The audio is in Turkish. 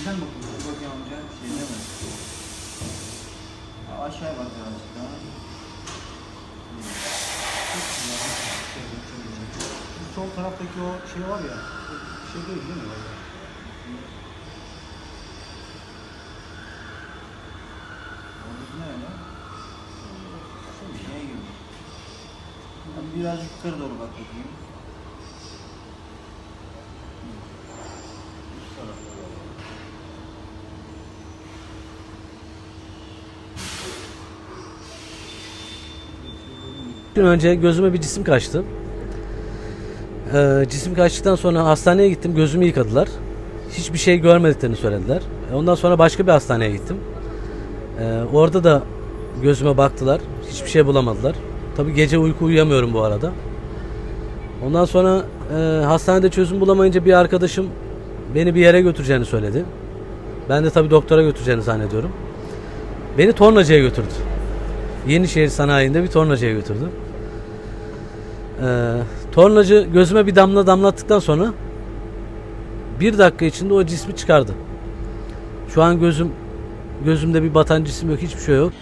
Bakıyorsun? Dur bakayım amca. Şeyde mi? Aa, Aşağıya bak birazcık daha. Şu sol taraftaki o şey var ya. Şey değil değil mi? Orası ne öyle? Şu şey gibi. Birazcık yukarı doğru bak bakayım. Gün önce gözüme bir cisim kaçtı. Ee, cisim kaçtıktan sonra hastaneye gittim. Gözümü yıkadılar. Hiçbir şey görmediklerini söylediler. E, Ondan sonra başka bir hastaneye gittim. Ee, orada da gözüme baktılar. Hiçbir şey bulamadılar. Tabii gece uyku uyuyamıyorum bu arada. Ondan sonra e, hastanede çözüm bulamayınca bir arkadaşım beni bir yere götüreceğini söyledi. Ben de tabii doktora götüreceğini zannediyorum. Beni tornacıya götürdü. Yenişehir sanayinde bir tornacıya götürdü. Ee, tornacı gözüme bir damla damlattıktan sonra bir dakika içinde o cismi çıkardı. Şu an gözüm gözümde bir batan cisim yok, hiçbir şey yok.